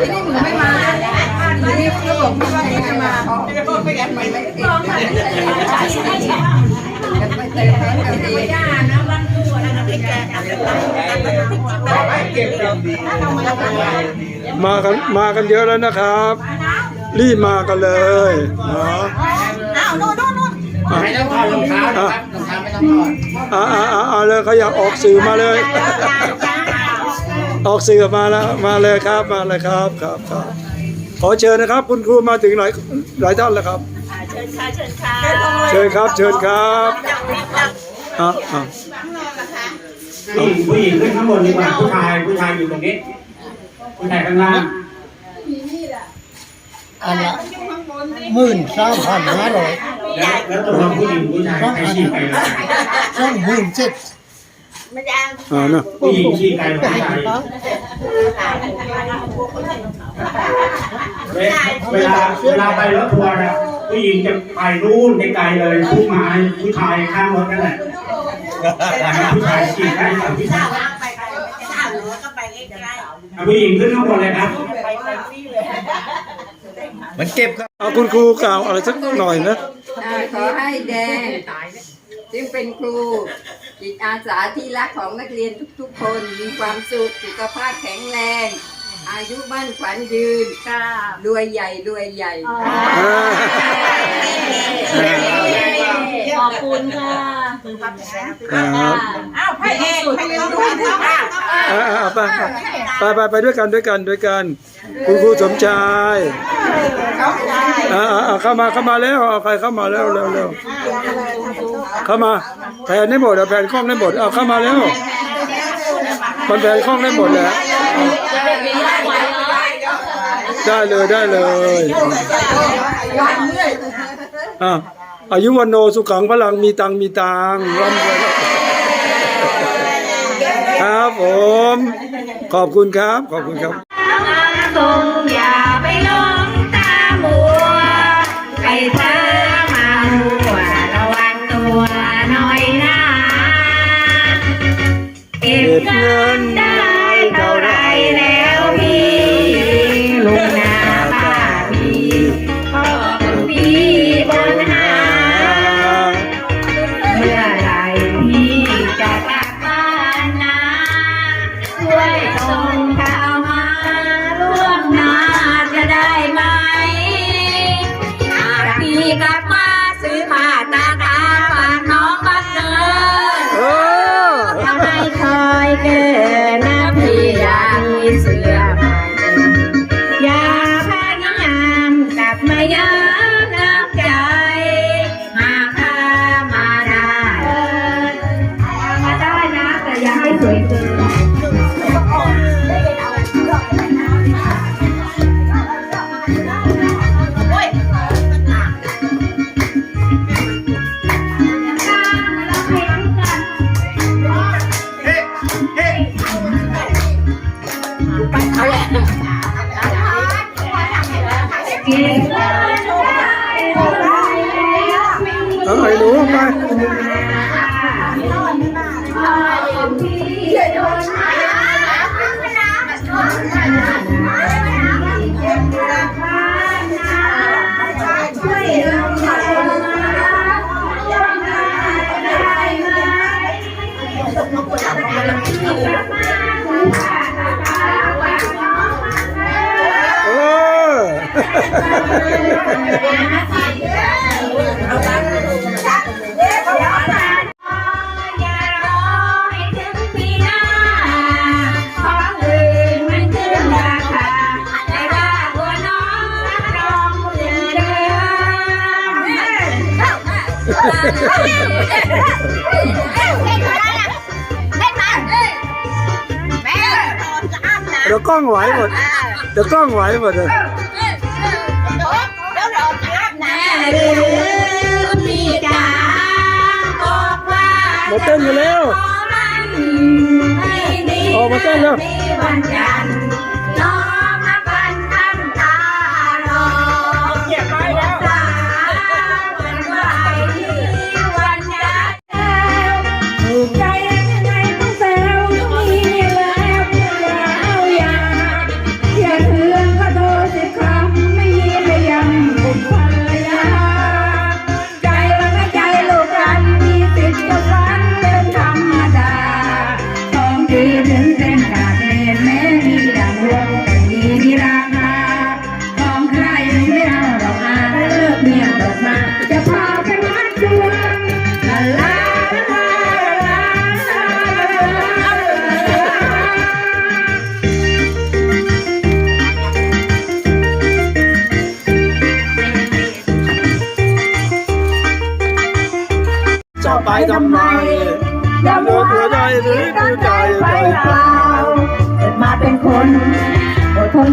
ที่นี่หนูไม่มาหนูนี่ก็บอกพี่ว่าไม่มาไม่งั้นไม่ไม่ติดไปเติมน้ำกันดีมากันมากันเยอะแล้วนะครับ รีบมากันเลยเนาะไม่ต้องถอดรองเท้านะครับรองเท้าไม่ต้องถอดอ่าอ่าอ่าอ่าเลยเขาอยากออกสื่อมาเลย ออกสื่อมาแล้วมาเลยครับมาเลยครับครับครับ ขอเชิญนะครับ คุณครูมาถึงหลายหลายท่านแล้วครับ เชิญค่ะเชิญค่ะเชิญครับ เชิญครับอะอะผู้หญิงผู้หญิงขึ้นข้างบนดีกว่าผู้ชายผู้ชายอยู่ตรงนี้ผู้ชายข้างล่างอันละหมื่นสามพันห้าร้อยแล้วแล้วตัวเราผู้หญิงผู้ชายใครฉี่ไกลกว่ากันสองหมื่นเจ็ด ไม่ได้อ่านะผู้หญิงฉี่ไกลกว่าผู้ชายเวเวลาเวลาไปรถทัวร์นะผู้หญิงจะไปนู่นไกลๆเลยผู้ชายผู้ชายข้างรถนั่นแหละผู้ชายฉี่ใกล้กว่ผู้ชายไปไปสามร้อก็ไปใกล้เอาผู้หญิงขึ้นข้างบนเลยครับๆไปไปนี่เลยมันเก็บครับเอาคุณครูกล่าวอะไรสักหน่อยนะขอให้แดงซึ่งเป็นครู จิตอาสาที่รักของนักเรียนทุกๆ คนมีความสุขสุขภาพแข็งแรง อายุมั่นขวัญยืนค่ะรวยใหญ่รวยใหญ่ ขอบคุณค่ะครับอ้าวพระเอกพระเอกด้วยอ่าอ่าไปไปไปไปด้วยกันด้วยกันด้วยกัน คุณครูสมชายอ่าอ่าอ่าเข้ามาเข้ามาแล้วเอาใครเข้ามาแล้วเร็วเร็ว เข้ามาแผ่นได้หมดเอาแผ่นคล่องได้หมดเอาเข้ามาแล้วมันแผ่นคล่องได้หมดแล้วได้เลยได้เลยอะอายุวันโนสุขังพลังมีตังมีตังร่ำรวยครับผม ขอบคุณครับ ขอบคุณครับทรงอย่าไปลงตามัวไปเธอมา เดี๋ยวกล้องไหวหมด เดี๋ยวกล้องไหวหมดเลยมาบอกว่ามาเต้นกันแล้วออกมาเต้นแล้ว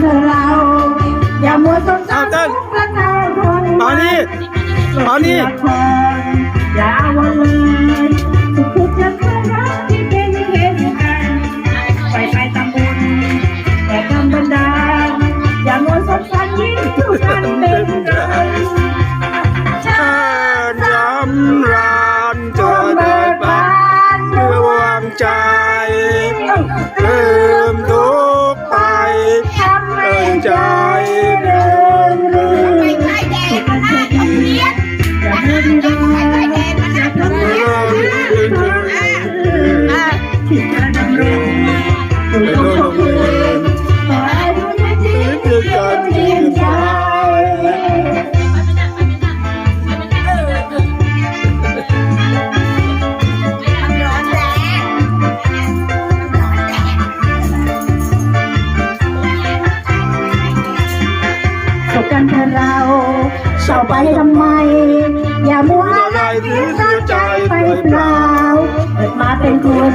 เอเรา อย่ามัวสงสารพระเจ้คนตอนนี้ตอนนี้อย่าวันเลย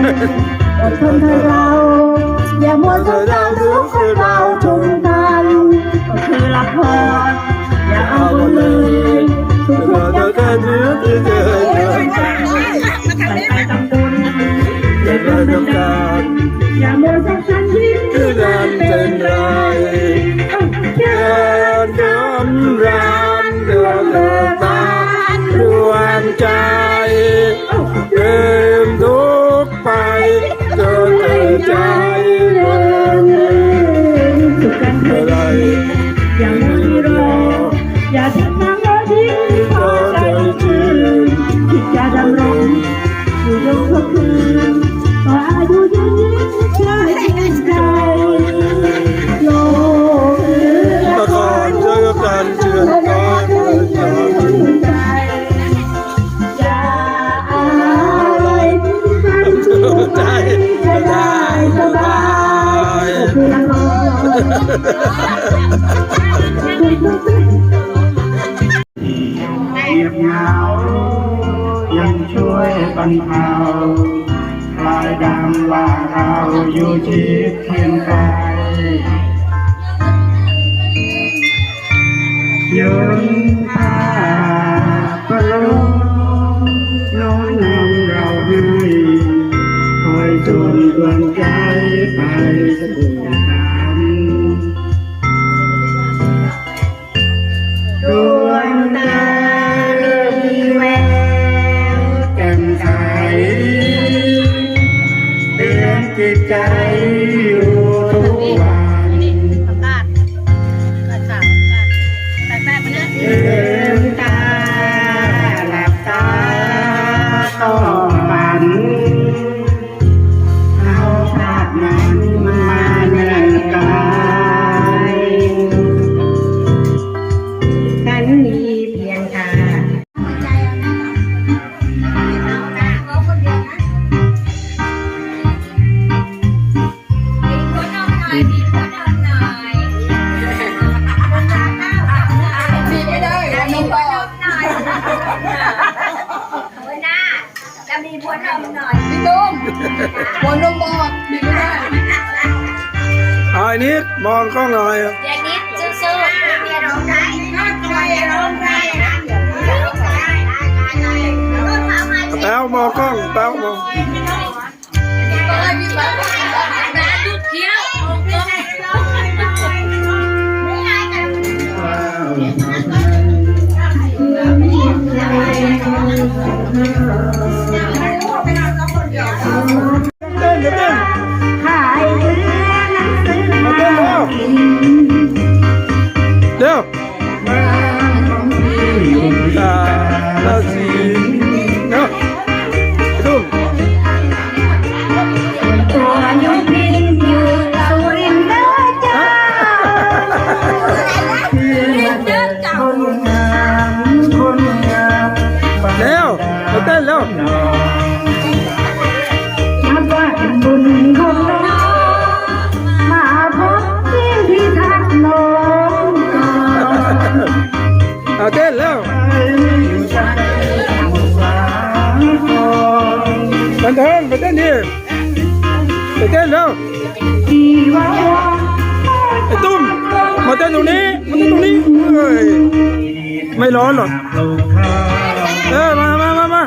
我穿得到，也莫穿到都会包中单。我去拉破，也熬不累，我穿得到就直。 พียงกายยืน วนนมหน่อยพี่ตุ้มหัวนมบอดดีไม่ได้เอาไอ้นิดมองกล้องหน่อยเดี๋ยวนิดซื่อๆไมียร้องได้ไน้าจอยร้องได้นะแต้วมองกล้องแต้วมองเรงนี้ มันอยู่ตรงนี้เอ้ยไม่ร้อนหรอกเออมามามามา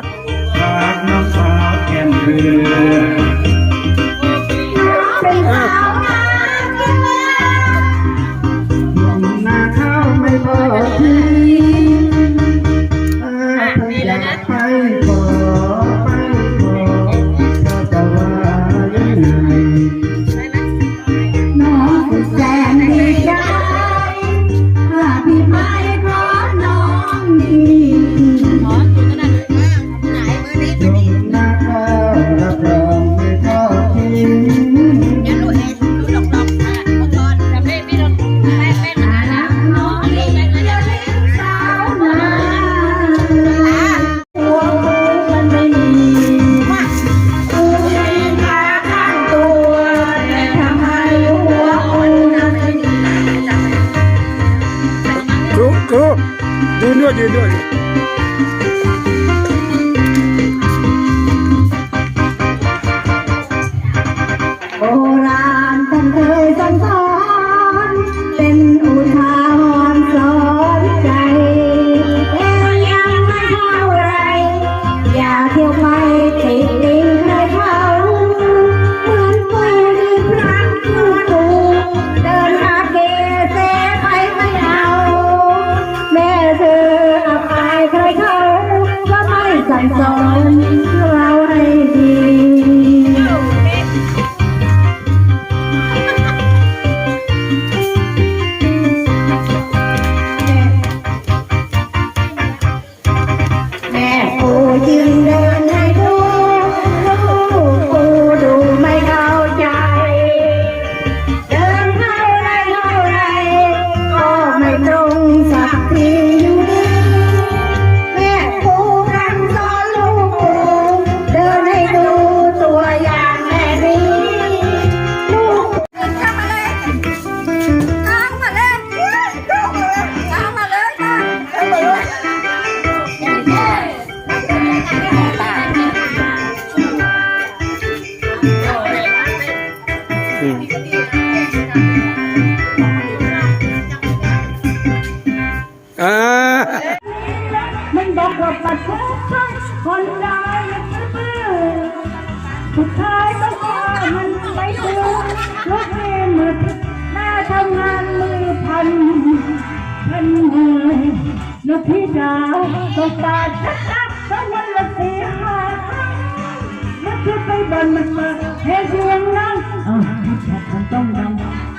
ก่อนมันมาเทเสียงดัอ้าวแขกมันต้องดำง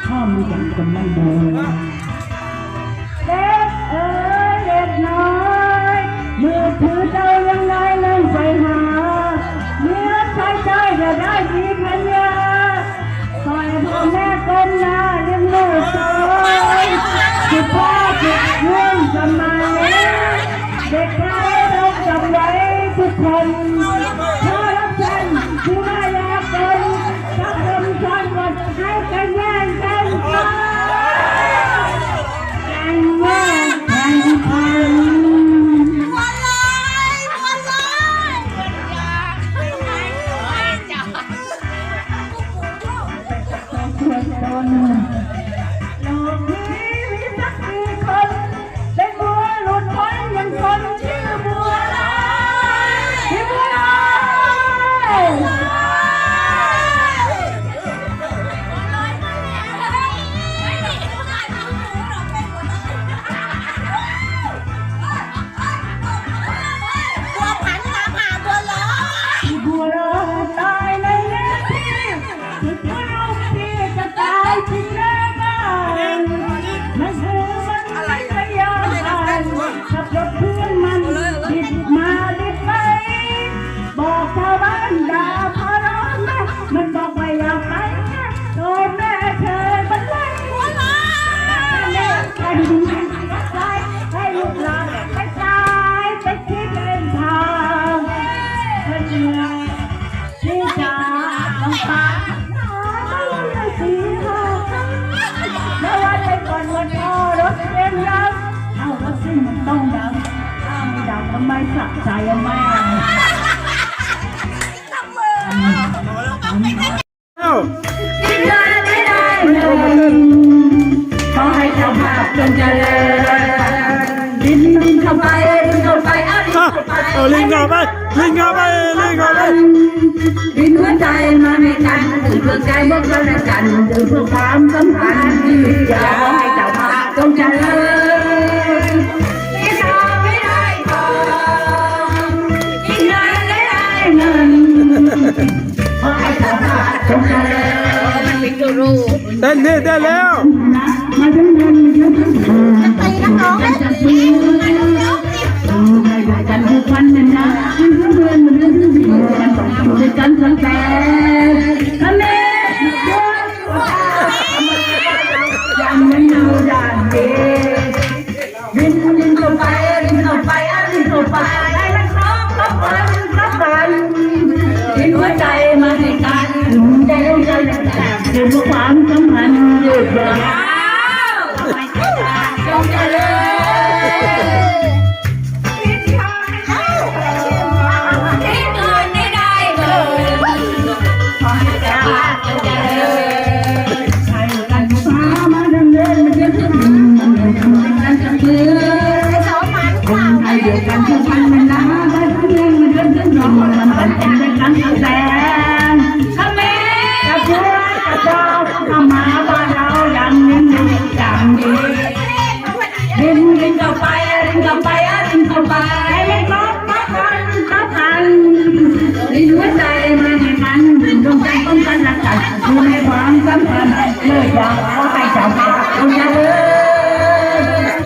ข้อมือยังก็ไม่เดินเด็กเอ๋ยเด็กน้อยเมื่อถือเจ้ายังไงเล่นไปหาเนื้อใช้ใจจะได้ดีพันยาคอยพ่อแม่ก้มหน้าเลี้ยงลูกโตสุดท้าย ไมสะใจอะแม่เอ้ากินได้ไม่ได้เลยขอให้เจ้าาพจงเจริญดินดินเข้าไปดินเข้าไปดินเข้าไปเอาลิงเข้าไปลิงเข้าไปลิงเข้าไปดินหัวใจมาในกันตื่นเพื่อใจเมื่อกันตื่นเพื่อความสัมพันธ์อย่าขอให้เจ้าภาจงเจริญ จ้เจริญเต้นนี่เต้นแล้วมาถึงเงินตีนักร้องแล้วจะปีให้กันทุกวันนะนะเพื่อนเพื่อนเพื่อนเพื่อนกันสองอยู่ด้วยกันตั้งแต่ทะเล